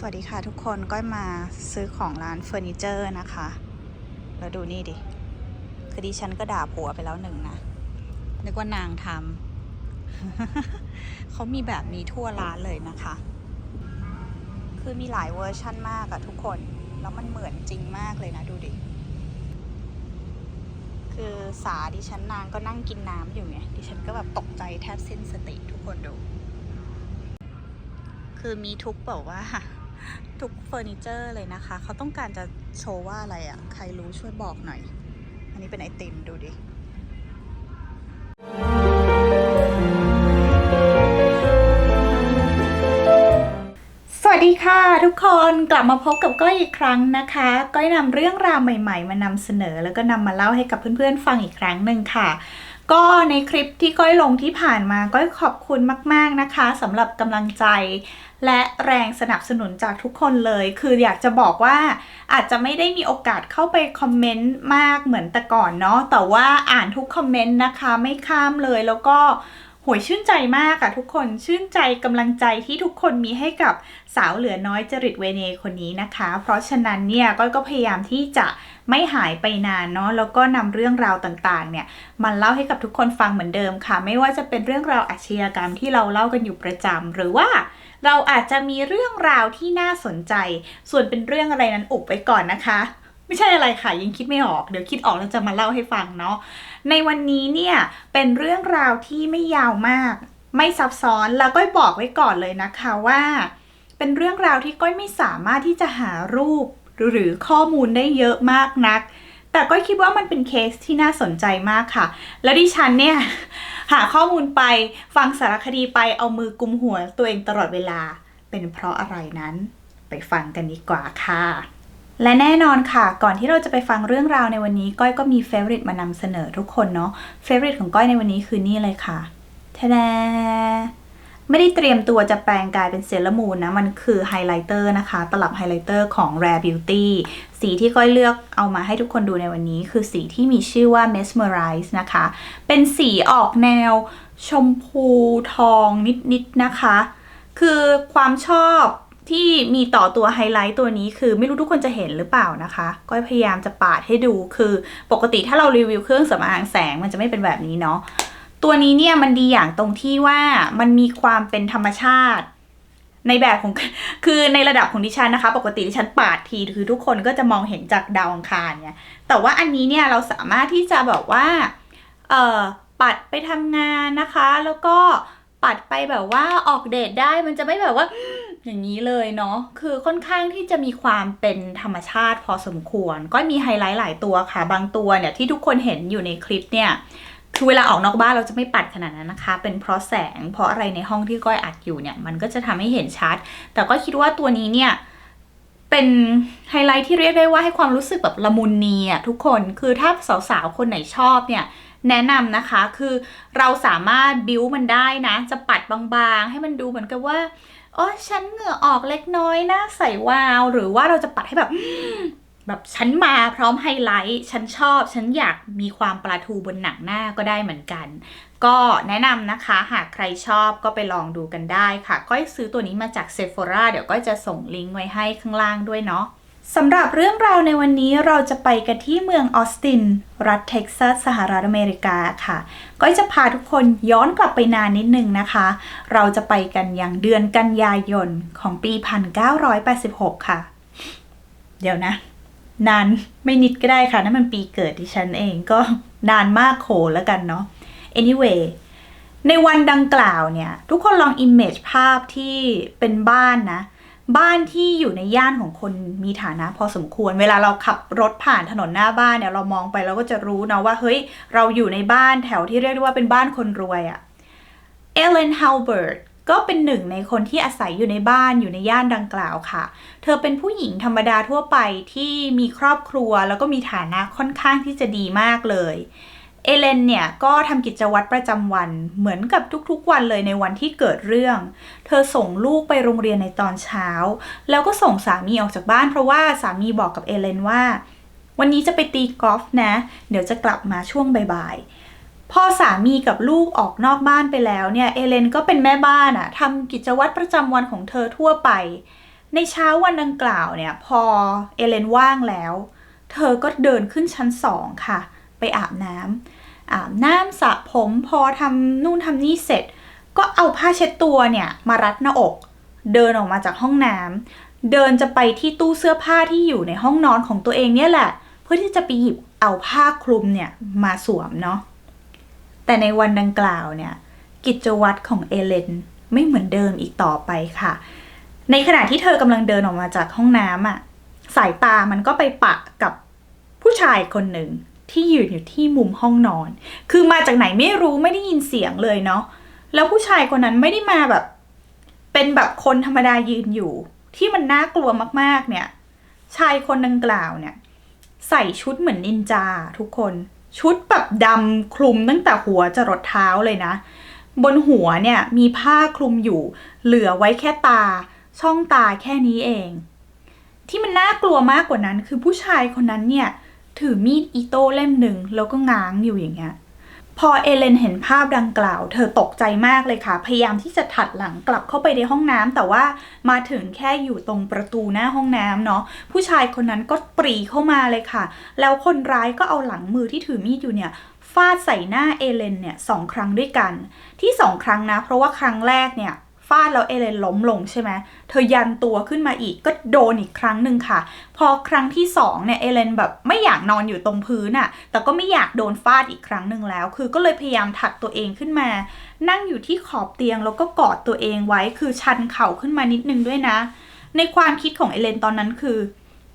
สวัสดีค่ะทุกคนก้อยมาซื้อของร้านเฟอร์นิเจอร์นะคะ แล้วดูนี่ดิ คือดิฉันก็ด่าผัวไปแล้วหนึ่งนะ นึกว่านางทำ เขามีแบบนี้ทั่วร้านเลยนะคะ คือมีหลายเวอร์ชั่นมากอะทุกคน แล้วมันเหมือนจริงมากเลยนะดูดิ คือสาดิฉันนางก็นั่งกินน้ำอยู่ไง ดิฉันก็แบบตกใจแทบสิ้นสติทุกคนดูคือมีทุกแบบว่า ทุกเฟอร์นิเจอร์เลยนะคะ เขาต้องการจะโชว์ว่าอะไรอะ่ะ ใครรู้ช่วยบอกหน่อย อันนี้เป็นไอติมดูดิสวัสดีค่ะทุกคนกลับมาพบกับก้อยอีกครั้งนะคะ ก้อยนำเรื่องราวใหม่ ๆ มานำเสนอ แล้วก็นำมาเล่าให้กับเพื่อนๆฟังอีกครั้งหนึ่งค่ะ ก็ในคลิปที่ก้อยลงที่ผ่านมาก้อยขอบคุณมาก ๆนะคะสำหรับกำลังใจ และแรงสนับสนุนจากทุกคนเลย คืออยากจะบอกว่าอาจจะไม่ได้มีโอกาสเข้าไปคอมเมนต์มากเหมือนแต่ก่อนเนาะ แต่ว่าอ่านทุกคอมเมนต์นะคะไม่ข้ามเลยแล้วก็โหยชื่นใจมากอะทุกคนชื่นใจกำลังใจที่ทุกคนมีให้กับสาวเหลือน้อยจริตเวเนคนนี้นะคะ เพราะฉะนั้นเนี่ยก้อยก็พยายามที่จะไม่หายไปนานเนาะแล้วก็นำเรื่องราวต่างๆ เนี่ยมันเล่าให้กับทุกคนฟังเหมือนเดิมค่ะ ไม่ว่าจะเป็นเรื่องราวอาชญากรรมที่เราเล่ากันอยู่ประจำหรือว่า เราอาจจะมีเรื่องราวที่น่าสนใจ ส่วนเป็นเรื่องอะไรนั้นอุบไว้ก่อนนะคะ ไม่ใช่อะไรค่ะยังคิดไม่ออก เดี๋ยวคิดออกแล้วจะมาเล่าให้ฟังเนาะในวันนี้เนี่ยเป็นเรื่องราวที่ไม่ยาวมาก ไม่ซับซ้อนแล้วก็บอกไว้ก่อนเลยนะคะว่า เป็นเรื่องราวที่ก้อยไม่สามารถที่จะหารูปหรือข้อมูลได้เยอะมากนัก แต่ก้อยคิดว่ามันเป็นเคสที่น่าสนใจมากค่ะ แล้วดิฉันเนี่ย หาข้อมูลไปฟังสารคดีไปเอามือกุมหัวตัวเองตลอดเวลา เป็นเพราะอะไรนั้น ไปฟังกันดีกว่าค่ะ และแน่นอนค่ะ ก่อนที่เราจะไปฟังเรื่องราวในวันนี้ ก้อยก็มีเฟ v o r ริตมานำเสนอทุกคนเนาะเฟ v o r ริตของก้อยในวันนี้คือนี่เลยค่ะทะแดไม่ได้เตรียมตัวจะแปลงกายเป็นเซเลอร์มูนนะ มันคือไฮไลท์เตอร์นะคะ ตลับไฮไลท์เตอร์ของ Rare Beauty สีที่ก้อยเลือกเอามาให้ทุกคนดูในวันนี้ คือสีที่มีชื่อว่า Mesmerize นะคะ เป็นสีออกแนวชมพูทองนิดๆนะคะ คือความชอบที่มีต่อตัวไฮไลท์ตัวนี้คือไม่รู้ทุกคนจะเห็นหรือเปล่านะคะก็พยายามจะปาดให้ดูคือปกติถ้าเรารีวิวเครื่องสำอางแสงมันจะไม่เป็นแบบนี้เนาะตัวนี้เนี่ยมันดีอย่างตรงที่ว่ามันมีความเป็นธรรมชาติ ในแบบของคือในระดับของดิฉันนะคะ ปกติดิฉันปาดทีคือทุกคนก็จะมองเห็นจากดาวอังคารเนี่ยแต่ว่าอันนี้เนี่ยเราสามารถที่จะแบบว่าเอ่อปัดไปทำงานนะคะ แล้วก็ปัดไปแบบว่าออกเดทได้มันจะไม่แบบว่าอย่างนี้เลยเนาะคือค่อนข้างที่จะมีความเป็นธรรมชาติพอสมควร ก็มีไฮไลท์หลายตัวค่ะ บางตัวเนี่ยที่ทุกคนเห็นอยู่ในคลิปเนี่ย คือเวลาออกนอกบ้านเราจะไม่ปัดขนาดนั้นนะคะ เป็นเพราะแสงเพราะอะไรในห้องที่ก้อยอัดอยู่เนี่ย มันก็จะทำให้เห็นชัด แต่ก็คิดว่าตัวนี้เนี่ยเป็นไฮไลท์ที่เรียกได้ว่าให้ความรู้สึกแบบละมุนนีอะทุกคนคือถ้าสาวๆ คนไหนชอบเนี่ยแนะนำนะคะคือเราสามารถบิวมันได้นะ จะปัดบางๆ ให้มันดูเหมือนกับว่าโอ้ฉันเหงื่อออกเล็กน้อยนะใส่วาว หรือว่าเราจะปัดให้แบบ แบบฉันมาพร้อมไฮไลท์ฉันชอบ ฉันอยากมีความปลาทูบนหนังหน้าก็ได้เหมือนกัน ก็แนะนำนะคะ หากใครชอบก็ไปลองดูกันได้ค่ะ ก้อยซื้อตัวนี้มาจาก Sephora เดี๋ยวก้อยจะส่งลิงก์ไว้ให้ข้างล่างด้วยเนาะสำหรับเรื่องราวในวันนี้เราจะไปกันที่เมืองออสติน รัฐเท็กซัส สหรัฐอเมริกาค่ะก้อยจะพาทุกคนย้อนกลับไปนานนิดนึงนะคะ เราจะไปกันอย่างเดือนกันยายนของปี 1986 ค่ะ เดี๋ยวนะ นานไม่นิดก็ได้ค่ะนั่นมันปีเกิดดิฉันเองก็นานมากโขแล้วกันเนาะ anyway ในวันดังกล่าวเนี่ย ทุกคนลอง image ภาพที่เป็นบ้านนะ บ้านที่อยู่ในย่านของคนมีฐานะพอสมควร เวลาเราขับรถผ่านถนนหน้าบ้านเนี่ย เรามองไปเราก็จะรู้นะว่า เฮ้ย เราอยู่ในบ้านแถวที่เรียกได้ว่าเป็นบ้านคนรวยอะเอเลนฮาวเบิร์ต ก็เป็นหนึ่งในคนที่อาศัยอยู่ในบ้านอยู่ในย่านดังกล่าวค่ะ เธอเป็นผู้หญิงธรรมดาทั่วไปที่มีครอบครัวแล้วก็มีฐานะค่อนข้างที่จะดีมากเลยเอเลนเนี่ยก็ทำกิจวัตรประจำวันเหมือนกับทุกๆวันเลยในวันที่เกิดเรื่อง เธอส่งลูกไปโรงเรียนในตอนเช้า แล้วก็ส่งสามีออกจากบ้านเพราะว่าสามีบอกกับเอเลนว่า วันนี้จะไปตีกอล์ฟนะ เดี๋ยวจะกลับมาช่วงบ่ายๆ พอสามีกับลูกออกนอกบ้านไปแล้วเนี่ยเอเลนก็เป็นแม่บ้านอะทำกิจวัตรประจำวันของเธอทั่วไป ในเช้าวันดังกล่าวเนี่ย พอเอเลนว่างแล้ว เธอก็เดินขึ้นชั้นสองค่ะ ไปอาบน้ำอาบน้ำสระผมพอทำนู่นทำนี่เสร็จ ก็เอาผ้าเช็ดตัวเนี่ยมารัดหน้าอก เดินออกมาจากห้องน้ำเดินจะไปที่ตู้เสื้อผ้าที่อยู่ในห้องนอนของตัวเองเนี่ยแหละ เพื่อที่จะไปหยิบเอาผ้าคลุมเนี่ยมาสวมเนาะ แต่ในวันดังกล่าวเนี่ย กิจวัตรของเอเลนไม่เหมือนเดิมอีกต่อไปค่ะ ในขณะที่เธอกำลังเดินออกมาจากห้องน้ำอะ สายตามันก็ไปปะกับผู้ชายคนหนึ่งที่ยืนอยู่ที่มุมห้องนอน คือมาจากไหนไม่รู้ไม่ได้ยินเสียงเลยเนาะ แล้วผู้ชายคนนั้นไม่ได้มาแบบ เป็นแบบคนธรรมดายืนอยู่ ที่มันน่ากลัวมากๆเนี่ย ชายคนดังกล่าวเนี่ย ใส่ชุดเหมือนนินจาทุกคน ชุดแบบดำคลุมตั้งแต่หัวจรดเท้าเลยนะ บนหัวเนี่ยมีผ้าคลุมอยู่ เหลือไว้แค่ตา ช่องตาแค่นี้เอง ที่มันน่ากลัวมากกว่านั้นคือผู้ชายคนนั้นเนี่ย ถือมีดอิโต้เล่มหนึ่งแล้วก็ง้างอยู่อย่างเงี้ย พอเอเลนเห็นภาพดังกล่าว เธอตกใจมากเลยค่ะ พยายามที่จะถัดหลังกลับเข้าไปในห้องน้ำแต่ว่ามาถึงแค่อยู่ตรงประตูหน้าห้องน้ำเนาะผู้ชายคนนั้นก็ปรีเข้ามาเลยค่ะ แล้วคนร้ายก็เอาหลังมือที่ถือมีดอยู่เนี่ยฟาดใส่หน้าเอเลนเนี่ยสองครั้งด้วยกัน ที่สองครั้งนะ เพราะว่าครั้งแรกเนี่ย ฟาดแล้วเอเลนล้มลงใช่ไหมเธอยันตัวขึ้นมาอีกก็โดนอีกครั้งหนึ่งค่ะ พอครั้งที่สองเนี่ยเอเลนแบบไม่อยากนอนอยู่ตรงพื้นอะ่ะแต่ก็ไม่อยากโดนฟาดอีกครั้งหนึ่งแล้ว คือก็เลยพยายามถัดตัวเองขึ้นมา นั่งอยู่ที่ขอบเตียงแล้วก็กอดตัวเองไว้คือชันเข่าขึ้นมานิดนึงด้วยนะ ในความคิดของเอเลนตอนนั้นคือ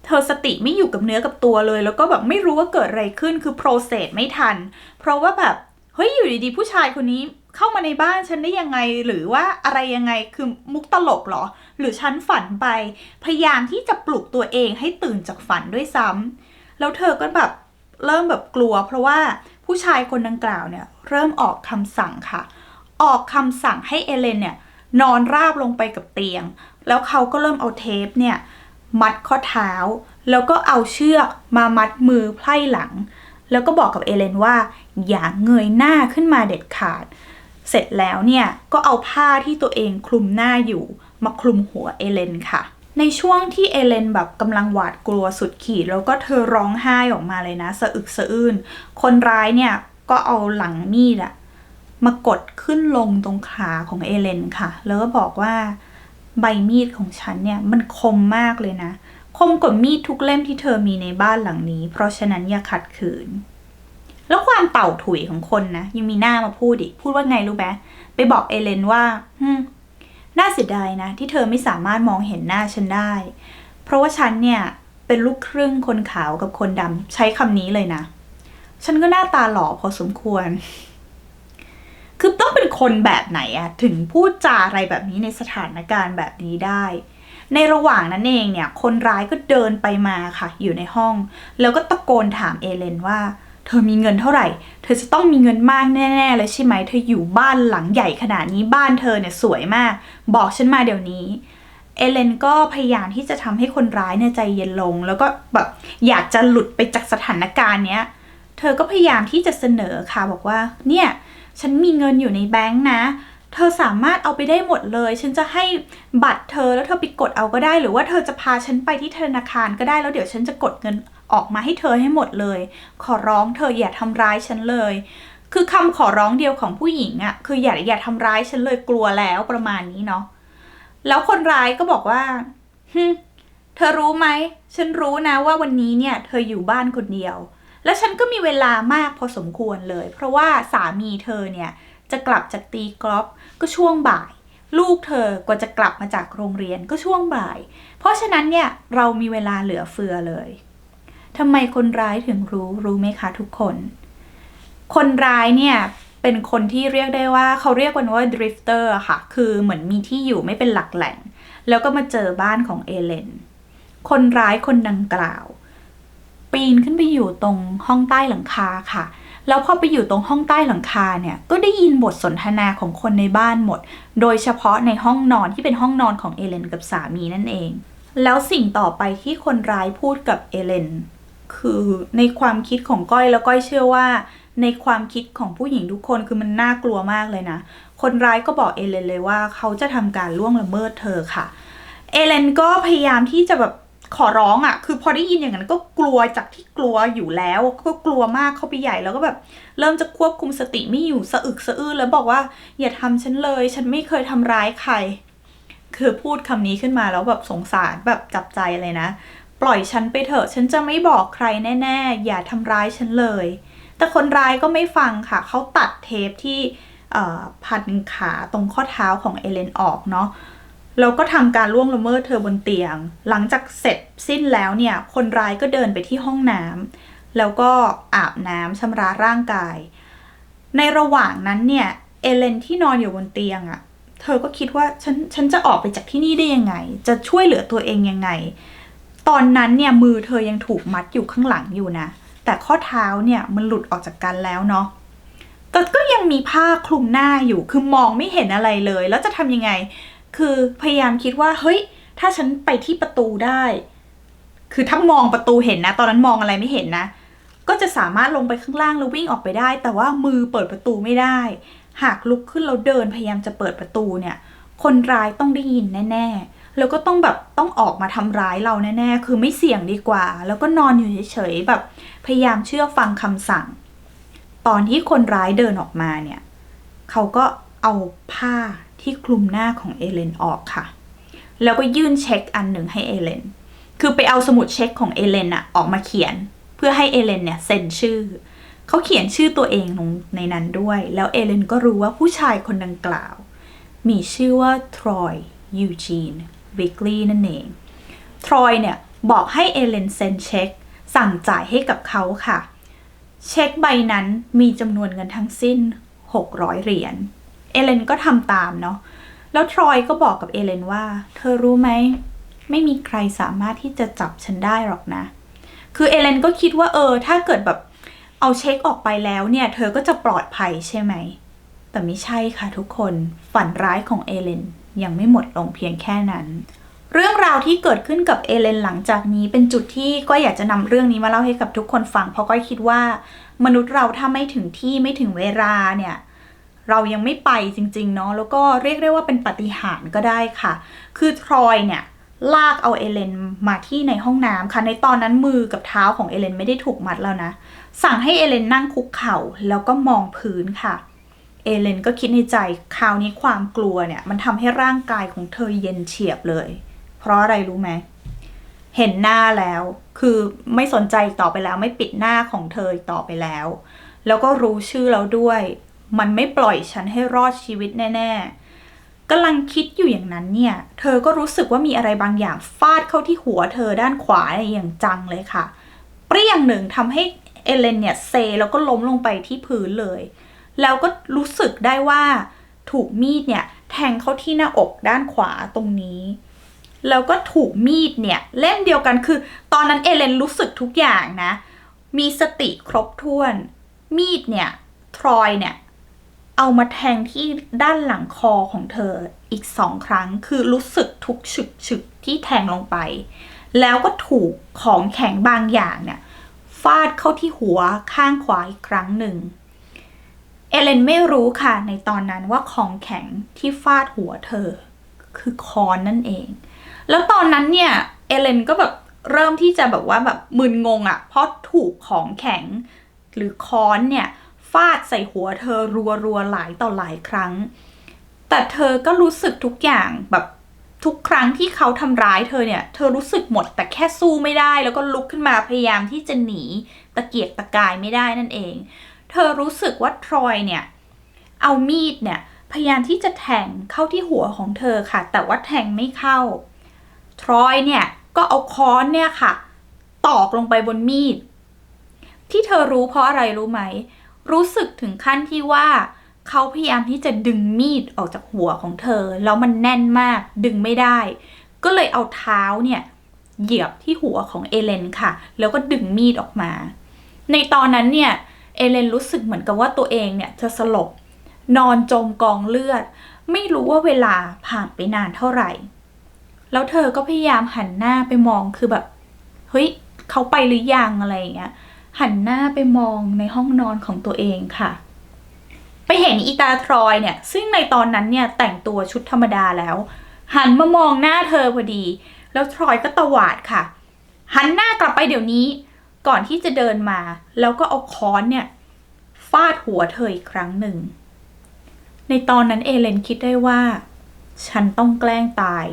เธอสติไม่อยู่กับเนื้อกับตัวเลย แล้วก็แบบไม่รู้ว่าเกิดอะไรขึ้นคือโปรเซสไม่ทัน เพราะว่าแบบ เฮ้ยอยู่ดีๆ ผู้ชายคนนี้ เข้ามาในบ้านฉันได้ยังไงหรือว่าอะไรยังไงคือมุกตลกเหรอ หรือฉันฝันไป พยายามที่จะปลุกตัวเองให้ตื่นจากฝันด้วยซ้ำแล้วเธอก็แบบเริ่มแบบกลัว เพราะว่าผู้ชายคนดังกล่าวเนี่ยเริ่มออกคำสั่งค่ะ ออกคำสั่งให้เอเลนเนี่ยนอนราบลงไปกับเตียง แล้วเขาก็เริ่มเอาเทปเนี่ยมัดข้อเท้า แล้วก็เอาเชือกมามัดมือไพร่หลัง แล้วก็บอกกับเอเลนว่า อย่าเงยหน้าขึ้นมาเด็ดขาด เสร็จแล้วเนี่ยก็เอาผ้าที่ตัวเองคลุมหน้าอยู่มาคลุมหัวเอเลนค่ะ ในช่วงที่เอเลนแบบกำลังหวาดกลัวสุดขีด แล้วก็เธอร้องไห้ออกมาเลยนะ สะอึกสะอื้นคนร้ายเนี่ยก็เอาหลังมีดอะมากดขึ้นลงตรงขาของเอเลนค่ะ แล้วก็บอกว่าใบมีดของฉันเนี่ยมันคมมากเลยนะ คมกว่ามีดทุกเล่มที่เธอมีในบ้านหลังนี้ เพราะฉะนั้นอย่าขัดขืน แล้วความเต่าถุยของคนนะ ยังมีหน้ามาพูดอีก พูดว่าไงรู้ไหมไปบอกเอเลนว่าฮึน่าเสียดายนะ ที่เธอไม่สามารถมองเห็นหน้าฉันได้ เพราะว่าฉันเนี่ย เป็นลูกครึ่งคนขาวกับคนดำใช้คำนี้เลยนะ ฉันก็หน้าตาหล่อพอสมควร คือต้องเป็นคนแบบไหนอะถึงพูดจาอะไรแบบนี้ในสถานการณ์แบบนี้ได้ในระหว่างนั้นเองเนี่ย คนร้ายก็เดินไปมาค่ะ อยู่ในห้อง แล้วก็ตะโกนถามเอเลนว่า เธอมีเงินเท่าไหร่ เธอจะต้องมีเงินมากแน่ ๆ เลยใช่ไหม เธออยู่บ้านหลังใหญ่ขนาดนี้บ้านเธอเนี่ยสวยมาก บอกฉันมาเดี๋ยวนี้ เอเลนก็พยายามที่จะทำให้คนร้ายเนี่ยใจเย็นลง แล้วก็แบบอยากจะหลุดไปจากสถานการณ์เนี้ย เธอก็พยายามที่จะเสนอค่ะบอกว่า เนี่ยฉันมีเงินอยู่ในแบงค์นะ เธอสามารถเอาไปได้หมดเลย ฉันจะให้บัตรเธอแล้วเธอไปกดเอาก็ได้ หรือว่าเธอจะพาฉันไปที่ธนาคารก็ได้ แล้วเดี๋ยวฉันจะกดเงิน ออกมาให้เธอให้หมดเลย ขอร้องเธออย่าทำร้ายฉันเลย คือคำขอร้องเดียวของผู้หญิงอะ่ะคืออย่าอย่าทำร้ายฉันเลยกลัวแล้วประมาณนี้เนาะแล้วคนร้ายก็บอกว่าฮึเธอรู้ไหม ฉันรู้นะว่าวันนี้เนี่ย เธออยู่บ้านคนเดียว และฉันก็มีเวลามากพอสมควรเลย เพราะว่าสามีเธอเนี่ย จะกลับจากตีกอล์ฟก็ช่วงบ่าย ลูกเธอกว่าจะกลับมาจากโรงเรียนก็ช่วงบ่าย เพราะฉะนั้นเนี่ยเรามีเวลาเหลือเฟือเลย ทำไมคนร้ายถึงรู้รู้ไหมคะทุกคน คนร้ายเนี่ยเป็นคนที่เรียกได้ว่าเขาเรียกกันว่าดริฟเตอร์ค่ะ คือเหมือนมีที่อยู่ไม่เป็นหลักแหล่ง แล้วก็มาเจอบ้านของเอเลน คนร้ายคนดังกล่าว ปีนขึ้นไปอยู่ตรงห้องใต้หลังคาค่ะแล้วพอไปอยู่ตรงห้องใต้หลังคาเนี่ย ก็ได้ยินบทสนทนาของคนในบ้านหมด โดยเฉพาะในห้องนอนที่เป็นห้องนอนของเอเลนกับสามีนั่นเอง แล้วสิ่งต่อไปที่คนร้ายพูดกับเอเลน คือในความคิดของก้อยแล้วก้อยเชื่อว่า ในความคิดของผู้หญิงทุกคนคือมันน่ากลัวมากเลยนะ คนร้ายก็บอกเอเลนเลยว่า เขาจะทำการล่วงละเมิดเธอค่ะ เอเลนก็พยายามที่จะแบบขอร้องอะ่ะ คือพอได้ยินอย่างนั้นก็กลัวจากที่กลัวอยู่แล้ว ก็กลัวมากเข้าไปใหญ่แล้วก็แบบเริ่มจะควบคุมสติไม่อยู่สะอึกสะอื้นแล้วบอกว่า อย่าทำฉันเลย ฉันไม่เคยทำร้ายใคร คือพูดคำนี้ขึ้นมาแล้วแบบสงสารแบบจับใจเลยนะ ปล่อยฉันไปเถอะ ฉันจะไม่บอกใครแน่ ๆ อย่าทำร้ายฉันเลย แต่คนร้ายก็ไม่ฟังค่ะ เขาตัดเทปที่พันขาตรงข้อเท้าของเอเลนออกเนาะแล้วก็ทำการล่วงละเมิดเธอบนเตียง หลังจากเสร็จสิ้นแล้วเนี่ย คนร้ายก็เดินไปที่ห้องน้ำแล้วก็อาบน้ำชำระร่างกาย ในระหว่างนั้นเนี่ย เอเลนที่นอนอยู่บนเตียงอะ่ะ เธอก็คิดว่าฉันฉันจะออกไปจากที่นี่ได้ยังไง จะช่วยเหลือตัวเองยังไง ตอนนั้นเนี่ยมือเธอยังถูกมัดอยู่ข้างหลังอยู่นะ แต่ข้อเท้าเนี่ยมันหลุดออกจากกันแล้วเนาะแต่ก็ยังมีผ้าคลุมหน้าอยู่ คือมองไม่เห็นอะไรเลย แล้วจะทำยังไง คือพยายามคิดว่า เฮ้ย ถ้าฉันไปที่ประตูได้ คือถ้ามองประตูเห็นนะ ตอนนั้นมองอะไรไม่เห็นนะ ก็จะสามารถลงไปข้างล่างแล้ววิ่งออกไปได้ แต่ว่ามือเปิดประตูไม่ได้ หากลุกขึ้นแล้วเดินพยายามจะเปิดประตูเนี่ย คนร้ายต้องได้ยินแน่ ๆ แล้วก็ต้องแบบต้องออกมาทำร้ายเราแน่ๆ คือไม่เสี่ยงดีกว่า แล้วก็นอนอยู่เฉยๆแบบพยายามเชื่อฟังคำสั่ง ตอนที่คนร้ายเดินออกมาเนี่ยเขาก็เอาผ้าที่คลุมหน้าของเอเลนออกค่ะ แล้วก็ยื่นเช็คอันหนึ่งให้เอเลน คือไปเอาสมุดเช็คของเอเลนอะออกมาเขียน เพื่อให้เอเลนเนี่ยเซ็นชื่อ เขาเขียนชื่อตัวเองลงในนั้นด้วย แล้วเอเลนก็รู้ว่าผู้ชายคนดังกล่าว มีชื่อว่าทรอยยูจีน วิกลีนั่นเอง ทรอยเนี่ยบอกให้เอเลนเซ็นเช็ค สั่งจ่ายให้กับเขาค่ะ เช็คใบนั้นมีจำนวนเงินทั้งสิ้น 600 เหรียญ เอเลนก็ทำตามเนาะ แล้วทรอยก็บอกกับเอเลนว่า เธอรู้ไหม ไม่มีใครสามารถที่จะจับฉันได้หรอกนะ คือเอเลนก็คิดว่าเออ ถ้าเกิดแบบเอาเช็คออกไปแล้วเนี่ย เธอก็จะปลอดภัยใช่ไหม แต่ไม่ใช่ค่ะทุกคน ฝันร้ายของเอเลน ยังไม่หมดลงเพียงแค่นั้น เรื่องราวที่เกิดขึ้นกับเอเลนหลังจากนี้เป็นจุดที่ก็อยากจะนำเรื่องนี้มาเล่าให้กับทุกคนฟัง เพราะก็คิดว่า มนุษย์เราถ้าไม่ถึงที่ไม่ถึงเวลาเนี่ยเรายังไม่ไปจริงๆเนาะแล้วก็เรียกได้ว่าเป็นปฏิหารก็ได้ค่ะ คือทรอยเนี่ยลากเอาเอเลนมาที่ในห้องน้ำค่ะ ในตอนนั้นมือกับเท้าของเอเลนไม่ได้ถูกมัดแล้วนะ สั่งให้เอเลนนั่งคุกเข่าแล้วก็มองพื้นค่ะ เอเลนก็คิดในใจคราวนี้ความกลัวเนี่ย มันทำให้ร่างกายของเธอเย็นเฉียบเลย เพราะอะไรรู้ไหม เห็นหน้าแล้ว คือไม่สนใจต่อไปแล้วไม่ปิดหน้าของเธอต่อไปแล้ว แล้วก็รู้ชื่อแล้วด้วย มันไม่ปล่อยฉันให้รอดชีวิตแน่ๆกำลังคิดอยู่อย่างนั้นเนี่ย เธอก็รู้สึกว่ามีอะไรบางอย่างฟาดเข้าที่หัวเธอด้านขวาอย่างจังเลยค่ะ เปรี้ยงหนึ่งทำให้เอเลนเนี่ยเซแล้วก็ล้มลงไปที่พื้นเลย แล้วก็รู้สึกได้ว่าถูกมีดเนี่ยแทงเข้าที่หน้าอกด้านขวาตรงนี้ แล้วก็ถูกมีดเนี่ยเล่มเดียวกันคือ ตอนนั้นเอเลนรู้สึกทุกอย่างนะ มีสติครบถ้วน มีดเนี่ยทรอยเนี่ยเอามาแทงที่ด้านหลังคอของเธออีกสองครั้งคือรู้สึกทุกฉึกฉึกที่แทงลงไป แล้วก็ถูกของแข็งบางอย่างเนี่ยฟาดเข้าที่หัวข้างขวาอีกครั้งหนึ่ง เอเลนไม่รู้ค่ะในตอนนั้นว่าของแข็งที่ฟาดหัวเธอ คือคอนนั่นเอง แล้วตอนนั้นเนี่ยเอเลนก็แบบเริ่มที่จะแบบว่าแบบมึนงงอะ่ะ เพราะถูกของแข็ง หรือค้อนเนี่ยฟาดใส่หัวเธอรัวๆหลายต่อหลายครั้ง แต่เธอก็รู้สึกทุกอย่างแบบทุกครั้งที่เขาทำร้ายเธอเนี่ย เธอรู้สึกหมดแต่แค่สู้ไม่ได้ แล้วก็ลุกขึ้นมาพยายามที่จะหนีตะเกียกตะกายไม่ได้นั่นเอง เธอรู้สึกว่าทรอยเนี่ยเอามีดเนี่ยพยายามที่จะแทงเข้าที่หัวของเธอค่ะ แต่ว่าแทงไม่เข้า ทรอยเนี่ยก็เอาค้อนเนี่ยค่ะ ตอกลงไปบนมีด ที่เธอรู้เพราะอะไรรู้ไหม รู้สึกถึงขั้นที่ว่าเขาพยายามที่จะดึงมีดออกจากหัวของเธอ แล้วมันแน่นมากดึงไม่ได้ ก็เลยเอาเท้าเนี่ยเหยียบที่หัวของเอเลนค่ะ แล้วก็ดึงมีดออกมา ในตอนนั้นเนี่ย เอเลนรู้สึกเหมือนกับว่าตัวเองเนี่ยจะสลบ นอนจมกองเลือด ไม่รู้ว่าเวลาผ่านไปนานเท่าไหร่ แล้วเธอก็พยายามหันหน้าไปมองคือแบบ เฮ้ยเขาไปหรือยังอะไรอย่างเงี้ย หันหน้าไปมองในห้องนอนของตัวเองค่ะ ไปเห็นอีตาทรอยเนี่ย ซึ่งในตอนนั้นเนี่ยแต่งตัวชุดธรรมดาแล้ว หันมามองหน้าเธอพอดี แล้วทรอยก็ตวาดค่ะ หันหน้ากลับไปเดี๋ยวนี้ ก่อนที่จะเดินมา แล้วก็เอาค้อนเนี่ยฟาดหัวเธออีกครั้งหนึ่ง ในตอนนั้นเอเลนคิดได้ว่า ฉันต้องแกล้งตาย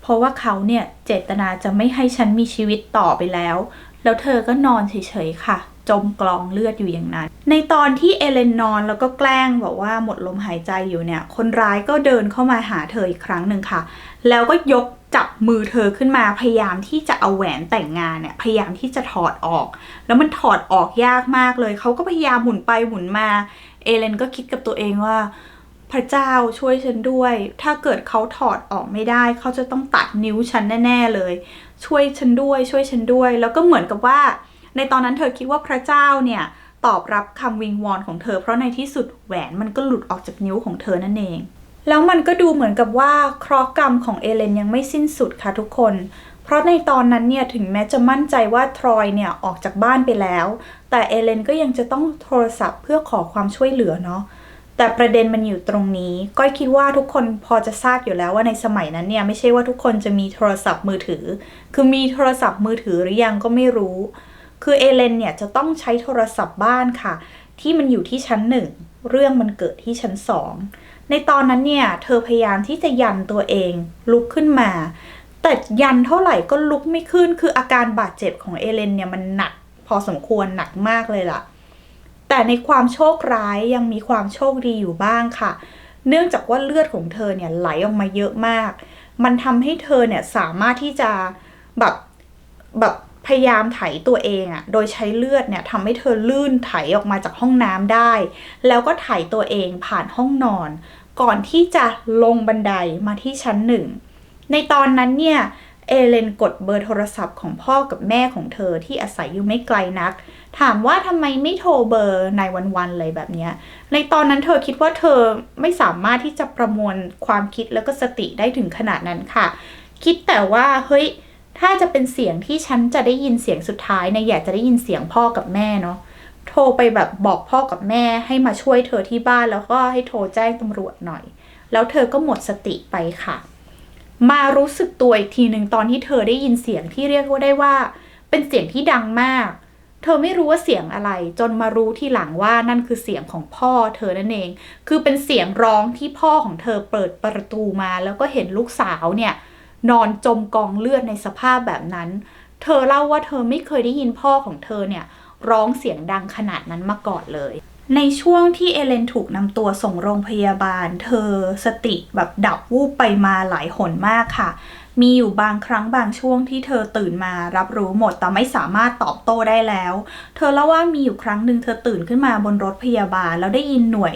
เพราะว่าเขาเนี่ยเจตนาจะไม่ให้ฉันมีชีวิตต่อไปแล้ว แล้วเธอก็นอนเฉยๆค่ะ จมกลองเลือดอยู่อย่างนั้น ในตอนที่เอเลนนอนแล้วก็แกล้งบอกว่าหมดลมหายใจอยู่เนี่ย คนร้ายก็เดินเข้ามาหาเธออีกครั้งหนึ่งค่ะ แล้วก็ยกจับมือเธอขึ้นมาพยายามที่จะเอาแหวนแต่งงานเนี่ยพยายามที่จะถอดออก แล้วมันถอดออกยากมากเลย เขาก็พยายามหมุนไปหมุนมา เอเลนก็คิดกับตัวเองว่า พระเจ้าช่วยฉันด้วย ถ้าเกิดเขาถอดออกไม่ได้ เขาจะต้องตัดนิ้วฉันแน่ ๆเลย ช่วยฉันด้วย ช่วยฉันด้วย แล้วก็เหมือนกับว่า ในตอนนั้นเธอคิดว่าพระเจ้าเนี่ยตอบรับคำวิงวอนของเธอ เพราะในที่สุดแหวนมันก็หลุดออกจากนิ้วของเธอนั่นเอง แล้วมันก็ดูเหมือนกับว่าเคราะห์กรรมของเอเลนยังไม่สิ้นสุดค่ะทุกคน เพราะในตอนนั้นเนี่ยถึงแม้จะมั่นใจว่าทรอยเนี่ยออกจากบ้านไปแล้ว แต่เอเลนก็ยังจะต้องโทรศัพท์เพื่อขอความช่วยเหลือเนาะแต่ประเด็นมันอยู่ตรงนี้ ก้อยคิดว่าทุกคนพอจะทราบอยู่แล้วว่าในสมัยนั้นเนี่ยไม่ใช่ว่าทุกคนจะมีโทรศัพท์มือถือ คือมีโทรศัพท์มือถือหรือยังก็ไม่รู้ คือเอเลนเนี่ยจะต้องใช้โทรศัพท์บ้านค่ะ ที่มันอยู่ที่ชั้นหนึ่งเรื่องมันเกิดที่ชั้นสองในตอนนั้นเนี่ยเธอพยายามที่จะยันตัวเองลุกขึ้นมา แต่ยันเท่าไหร่ก็ลุกไม่ขึ้น คืออาการบาดเจ็บของเอเลนเนี่ยมันหนักพอสมควรหนักมากเลยล่ะ แต่ในความโชคร้ายยังมีความโชคดีอยู่บ้างค่ะ เนื่องจากว่าเลือดของเธอเนี่ยไหลออกมาเยอะมาก มันทำให้เธอเนี่ยสามารถที่จะแบบแบบ พยายามไถตัวเองอะโดยใช้เลือดเนี่ยทำให้เธอลื่นไถออกมาจากห้องน้ำได้ แล้วก็ไถตัวเองผ่านห้องนอน ก่อนที่จะลงบันไดมาที่ชั้นหนึ่ง ในตอนนั้นเนี่ย เอเลนกดเบอร์โทรศัพท์ของพ่อกับแม่ของเธอที่อาศัยอยู่ไม่ไกลนัก ถามว่าทำไมไม่โทรเบอร์ในวันๆเลยแบบนี้ ในตอนนั้นเธอคิดว่าเธอไม่สามารถที่จะประมวลความคิดแล้วก็สติได้ถึงขนาดนั้นค่ะ คิดแต่ว่าเฮ้ย ถ้าจะเป็นเสียงที่ฉันจะได้ยินเสียงสุดท้ายเนี่ยอยากจะได้ยินเสียงพ่อกับแม่เนาะโทรไปแบบบอกพ่อกับแม่ให้มาช่วยเธอที่บ้านแล้วก็ให้โทรแจ้งตำรวจหน่อย แล้วเธอก็หมดสติไปค่ะ มารู้สึกตัวอีกทีหนึ่งตอนที่เธอได้ยินเสียงที่เรียกว่าได้ว่า เป็นเสียงที่ดังมาก เธอไม่รู้ว่าเสียงอะไร จนมารู้ที่หลังว่านั่นคือเสียงของพ่อเธอนั่นเอง คือเป็นเสียงร้องที่พ่อของเธอเปิดประตูมา แล้วก็เห็นลูกสาวเนี่ย นอนจมกองเลือดในสภาพแบบนั้น เธอเล่าว่าเธอไม่เคยได้ยินพ่อของเธอเนี่ยร้องเสียงดังขนาดนั้นมาก่อนเลย ในช่วงที่เอเลนถูกนำตัวส่งโรงพยาบาล เธอสติแบบดับวูบไปมาหลายหนมากค่ะ มีอยู่บางครั้งบางช่วงที่เธอตื่นมารับรู้หมดแต่ไม่สามารถตอบโต้ได้แล้ว เธอเล่าว่ามีอยู่ครั้งหนึ่งเธอตื่นขึ้นมาบนรถพยาบาลแล้วได้ยินหน่วย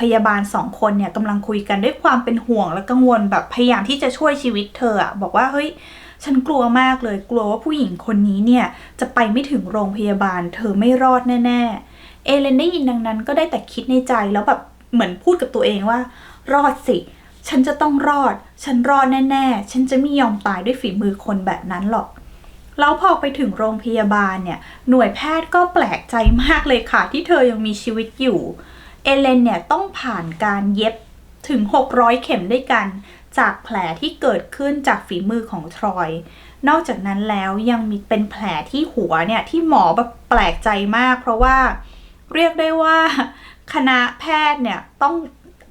พยาบาลสองคนเนี่ยกำลังคุยกันด้วยความเป็นห่วงและกังวลแบบพยายามที่จะช่วยชีวิตเธออะบอกว่าเฮ้ยฉันกลัวมากเลยกลัวว่าผู้หญิงคนนี้เนี่ยจะไปไม่ถึงโรงพยาบาล เธอไม่รอดแน่ๆ เอเลนได้ยินดังนั้นก็ได้แต่คิดในใจแล้วแบบเหมือนพูดกับตัวเองว่า รอดสิ ฉันจะต้องรอด ฉันรอดแน่ๆ ฉันจะไม่ยอมตายด้วยฝีมือคนแบบนั้นหรอก แล้วพอไปถึงโรงพยาบาลเนี่ย หน่วยแพทย์ก็แปลกใจมากเลยค่ะ ที่เธอยังมีชีวิตอยู่ เอเลนเนี่ยต้องผ่านการเย็บถึง 600 เข็มด้วยกัน จากแผลที่เกิดขึ้นจากฝีมือของทรอย นอกจากนั้นแล้วยังมีเป็นแผลที่หัวเนี่ยที่หมอแบบแปลกใจมาก เพราะว่าเรียกได้ว่าคณะแพทย์เนี่ยต้อง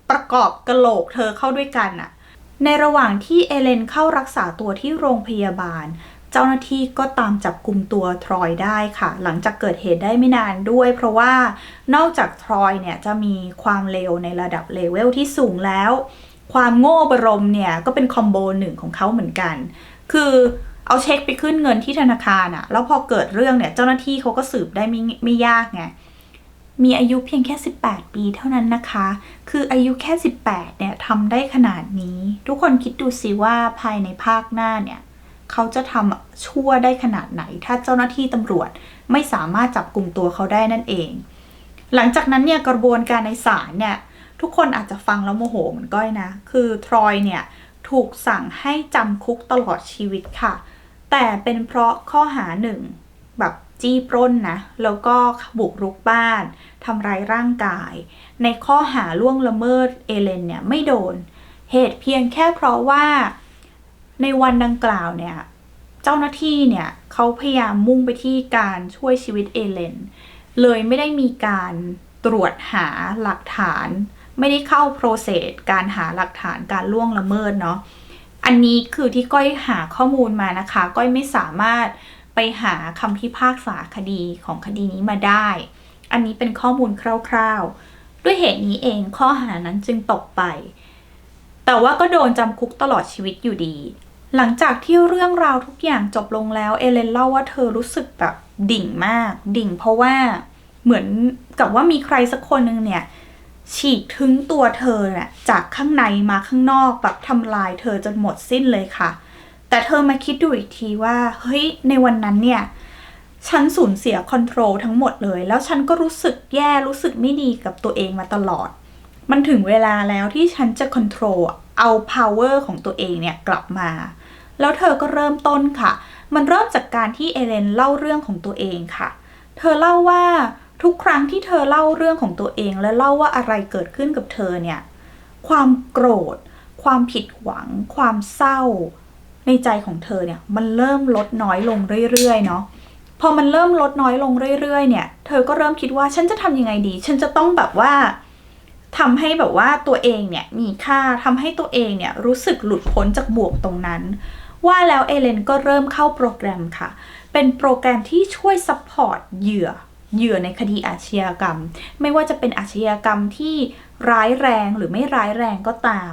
ประกอบกระโหลกเธอเข้าด้วยกันอะในระหว่างที่เอเลนเข้ารักษาตัวที่โรงพยาบาล เจ้าหน้าที่ก็ตามจับกลุ่มตัวทรอยได้ค่ะ หลังจากเกิดเหตุได้ไม่นานด้วย เพราะว่านอกจากทรอยเนี่ยจะมีความเร็วในระดับเลเวลที่สูงแล้ว ความโง่บรมเนี่ยก็เป็นคอมโบหนึ่งของเขาเหมือนกัน คือเอาเช็คไปขึ้นเงินที่ธนาคารอะแล้วพอเกิดเรื่องเนี่ยเจ้าหน้าที่เขาก็สืบได้ไม่ไม่ยากไง มีอายุเพียงแค่ 18 ปีเท่านั้นนะคะ คืออายุแค่ 18 เนี่ยทำได้ขนาดนี้ ทุกคนคิดดูสิว่าภายในภาคหน้าเนี่ยเขาจะทำชั่วได้ขนาดไหน ถ้าเจ้าหน้าที่ตำรวจไม่สามารถจับกลุ่มตัวเขาได้นั่นเอง หลังจากนั้นเนี่ยกระบวนการในศาลเนี่ยทุกคนอาจจะฟังแล้วโมโหเหมือนก้อยนะ คือทรอยเนี่ยถูกสั่งให้จำคุกตลอดชีวิตค่ะ แต่เป็นเพราะข้อหาหนึ่งแบบจี้ปล้นนะ แล้วก็บุกรุกบ้าน ทำร้ายร่างกาย ในข้อหาล่วงละเมิดเอเลนเนี่ยไม่โดน เหตุเพียงแค่เพราะว่าในวันดังกล่าวเนี่ยเจ้าหน้าที่เนี่ยเขาพยายามมุ่งไปที่การช่วยชีวิตเอเลน เลยไม่ได้มีการตรวจหาหลักฐาน ไม่ได้เข้าโปรเซสการหาหลักฐานการล่วงละเมิดเนาะอันนี้คือที่ก้อยหาข้อมูลมานะคะ ก้อยไม่สามารถไปหาคำพิพากษาคดีของคดีนี้มาได้ อันนี้เป็นข้อมูลคร่าวๆ ด้วยเหตุนี้เองข้อหานั้นจึงตกไป แต่ว่าก็โดนจำคุกตลอดชีวิตอยู่ดี หลังจากที่เรื่องราวทุกอย่างจบลงแล้วเอเลนเล่าว่าเธอรู้สึกแบบดิ่งมาก ดิ่งเพราะว่าเหมือนกับว่ามีใครสักคนหนึ่งเนี่ยฉีกถึงตัวเธอน่ะจากข้างในมาข้างนอกแบบทำลายเธอจนหมดสิ้นเลยค่ะ แต่เธอมาคิดดูอีกทีว่า เฮ้ยในวันนั้นเนี่ย ฉันสูญเสียคอนโทรลทั้งหมดเลย แล้วฉันก็รู้สึกแย่รู้สึกไม่ดีกับตัวเองมาตลอด มันถึงเวลาแล้วที่ฉันจะคอนโทรลเอา power ของตัวเองเนี่ยกลับมา แล้วเธอก็เริ่มต้นค่ะ มันเริ่มจากการที่เอเลนเล่าเรื่องของตัวเองค่ะ เธอเล่าว่าทุกครั้งที่เธอเล่าเรื่องของตัวเอง และเล่าว่าอะไรเกิดขึ้นกับเธอเนี่ย ความโกรธ ความผิดหวัง ความเศร้า ในใจของเธอเนี่ยมันเริ่มลดน้อยลงเรื่อยๆเนาะ พอมันเริ่มลดน้อยลงเรื่อยๆ เนี่ย เธอก็เริ่มคิดว่าฉันจะทำยังไงดี ฉันจะต้องแบบว่าทำให้แบบว่าตัวเองเนี่ยมีค่าทำให้ตัวเองเนี่ยรู้สึกหลุดพ้นจากบ่วงตรงนั้น ว่าแล้วเอเลนก็เริ่มเข้าโปรแกรมค่ะ เป็นโปรแกรมที่ช่วยซัพพอร์ตเหยื่อเหยื่อในคดีอาชญากรรม ไม่ว่าจะเป็นอาชญากรรมที่ร้ายแรงหรือไม่ร้ายแรงก็ตาม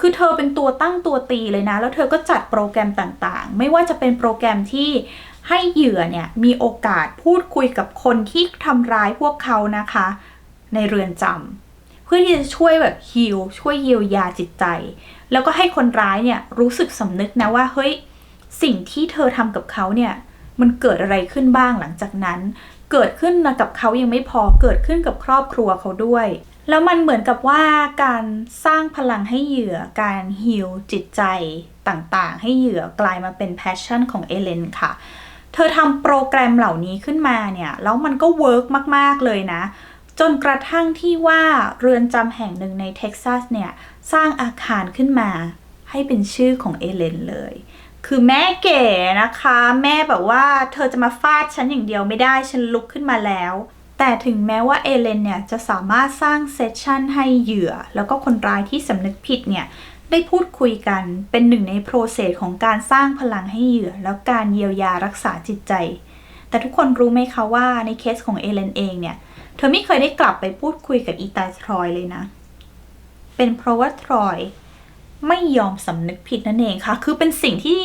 คือเธอเป็นตัวตั้งตัวตีเลยนะ แล้วเธอก็จัดโปรแกรมต่างๆ ไม่ว่าจะเป็นโปรแกรมที่ ให้เหยื่อเนี่ยมีโอกาสพูดคุยกับคนที่ทำร้ายพวกเขานะคะ ในเรือนจำเพื่อที่จะช่วยแบบฮิลช่วยเยียวยาจิตใจ แล้วก็ให้คนร้ายเนี่ยรู้สึกสำนึกนะว่าเฮ้ยสิ่งที่เธอทำกับเขาเนี่ยมันเกิดอะไรขึ้นบ้างหลังจากนั้น เกิดขึ้นกับเขายังไม่พอเกิดขึ้นกับครอบครัวเขาด้วย แล้วมันเหมือนกับว่าการสร้างพลังให้เหยื่อการฮิลจิตใจต่างๆ ให้เหยื่อกลายมาเป็นแพชชั่นของเอเลนค่ะ เธอทำโปรแกรมเหล่านี้ขึ้นมาเนี่ยแล้วมันก็เวิร์กมาก ๆ เลยนะ จนกระทั่งที่ว่าเรือนจำแห่งหนึ่งในเท็กซัสเนี่ยสร้างอาคารขึ้นมา ให้เป็นชื่อของเอเลนเลย คือแม่เก๋นะคะ แม่แบบว่าเธอจะมาฟาดฉันอย่างเดียวไม่ได้ฉันลุกขึ้นมาแล้วแต่ถึงแม้ว่าเอเลนเนี่ยจะสามารถสร้างเซสชันให้เหยื่อ แล้วก็คนร้ายที่สำนึกผิดเนี่ย ได้พูดคุยกันเป็นหนึ่งในโปรเซสของการสร้างพลังให้เหยื่อ แล้วการเยียวยารักษาจิตใจ แต่ทุกคนรู้ไหมคะว่าในเคสของเอเลนเองเนี่ย เธอไม่เคยได้กลับไปพูดคุยกับอีตาทรอยเลยนะ เป็นเพราะว่าทรอยไม่ยอมสำนึกผิดนั่นเองค่ะ คือเป็นสิ่งที่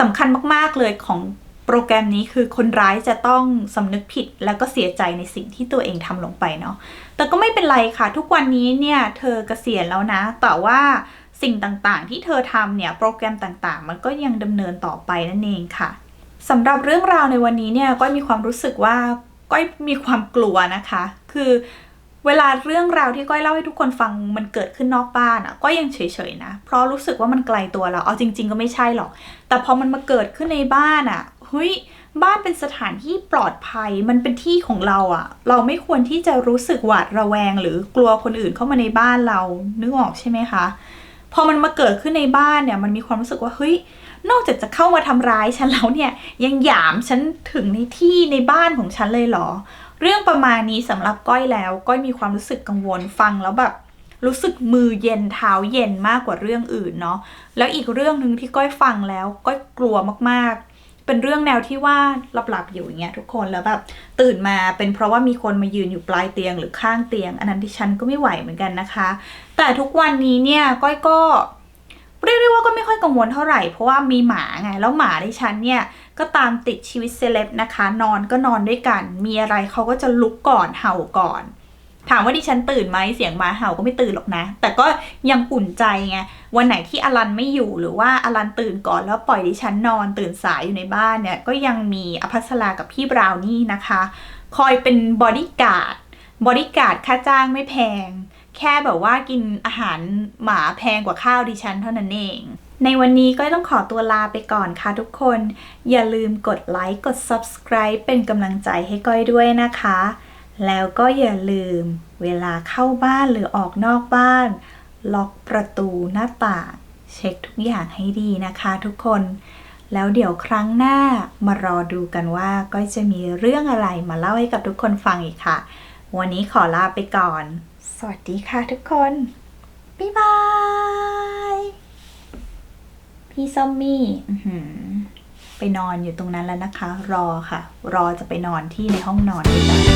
สำคัญมากๆเลยของโปรแกรมนี้คือคนร้ายจะต้องสำนึกผิดแล้วก็เสียใจในสิ่งที่ตัวเองทำลงไปเนาะ แต่ก็ไม่เป็นไรค่ะ ทุกวันนี้เนี่ย เธอเกษียณแล้วนะ แต่ว่า สิ่งต่างๆ ที่เธอทำเนี่ยโปรแกรมต่างๆ มันก็ยังดำเนินต่อไปนั่นเองค่ะสำหรับเรื่องราวในวันนี้เนี่ยก็มีความรู้สึกว่าก้อยมีความกลัวนะคะ คือเวลาเรื่องราวที่ก้อยเล่าให้ทุกคนฟังมันเกิดขึ้นนอกบ้านอะ่ะก็ยังเฉยๆนะ เพราะรู้สึกว่ามันไกลตัวเรา เอาจริง ๆ ก็ไม่ใช่หรอก แต่พอมันมาเกิดขึ้นในบ้านอะ่ะเฮ้ยบ้านเป็นสถานที่ปลอดภัยมันเป็นที่ของเราอะ่ะ เราไม่ควรที่จะรู้สึกหวาดระแวง หรือกลัวคนอื่นเข้ามาในบ้านเรานึกออกใช่ไหมคะ พอมันมาเกิดขึ้นในบ้านเนี่ยมันมีความรู้สึกว่าเฮ้ยนอกจากจะเข้ามาทำร้ายฉันแล้วเนี่ยยังหยามฉันถึงในที่ในบ้านของฉันเลยเหรอ เรื่องประมาณนี้สำหรับก้อยแล้วก้อยมีความรู้สึกกังวลฟังแล้วแบบรู้สึกมือเย็นเท้าเย็นมากกว่าเรื่องอื่นเนาะแล้วอีกเรื่องหนึ่งที่ก้อยฟังแล้วก้อยกลัวมากๆ เป็นเรื่องแนวที่ว่าหลับๆอยู่อย่างเงี้ยทุกคนแล้วแบบตื่นมาเป็นเพราะว่ามีคนมายืนอยู่ปลายเตียงหรือข้างเตียง อันนั้นที่ฉันก็ไม่ไหวเหมือนกันนะคะ แต่ทุกวันนี้เนี่ยก้อยก็เรียกได้ว่าก็ไม่ค่อยกังวลเท่าไหร่เพราะว่ามีหมาไงแล้วหมาดิฉันเนี่ยก็ตามติดชีวิตเซเลบนะคะ นอนก็นอนด้วยกัน มีอะไรเขาก็จะลุกก่อนเห่าก่อน ถามว่าดิฉันตื่นไหมเสียงหมาเห่าก็ไม่ตื่นหรอกนะ แต่ก็ยังอุ่นใจไงวันไหนที่อลันไม่อยู่หรือว่าอลันตื่นก่อนแล้วปล่อยดิฉันนอนตื่นสายอยู่ในบ้านเนี่ยก็ยังมีอภัสรากับพี่บราวนี่นะคะ คอยเป็นบอดี้การ์ดบอดี้การ์ดค่าจ้างไม่แพง แค่แบบว่ากินอาหารหมาแพงกว่าข้าวดิฉันเท่านั้นเองในวันนี้ก็ต้องขอตัวลาไปก่อนค่ะทุกคน อย่าลืมกดไลค์ กด subscribe เป็นกำลังใจให้ก้อยด้วยนะคะ แล้วก็อย่าลืม เวลาเข้าบ้านหรือออกนอกบ้าน ล็อกประตูหน้าต่าง เช็คทุกอย่างให้ดีนะคะทุกคน แล้วเดี๋ยวครั้งหน้ามารอดูกันว่าก้อยจะมีเรื่องอะไรมาเล่าให้กับทุกคนฟังอีกค่ะ วันนี้ขอลาไปก่อน สวัสดีค่ะทุกคน บ๊ายบาย พี่ซอมมี่ไปนอนอยู่ตรงนั้นแล้วนะคะ รอค่ะ รอจะไปนอนที่ในห้องนอนด้วยกัน